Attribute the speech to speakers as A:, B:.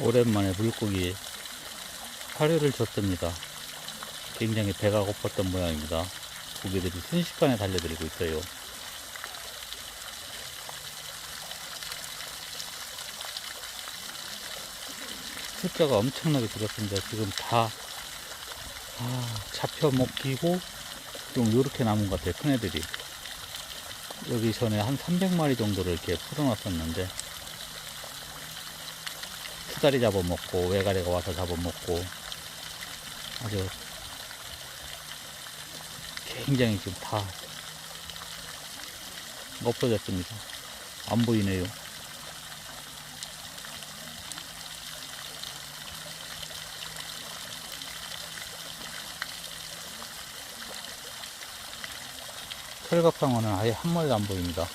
A: 오랜만에 물고기 사료를 줬습니다. 굉장히 배가 고팠던 모양입니다. 고기들이 순식간에 달려들고 있어요. 숫자가 엄청나게 줄었습니다. 지금 다 아, 잡혀 먹히고 좀 이렇게 남은 것 같아요. 큰 애들이. 여기 전에 한 300마리 정도를 이렇게 풀어놨었는데 수다리 잡아먹고 외가리가 와서 잡아먹고 아주 굉장히 지금 다 없어졌습니다. 안 보이네요. 철갑상어는 아예 한 마리도 안 보입니다.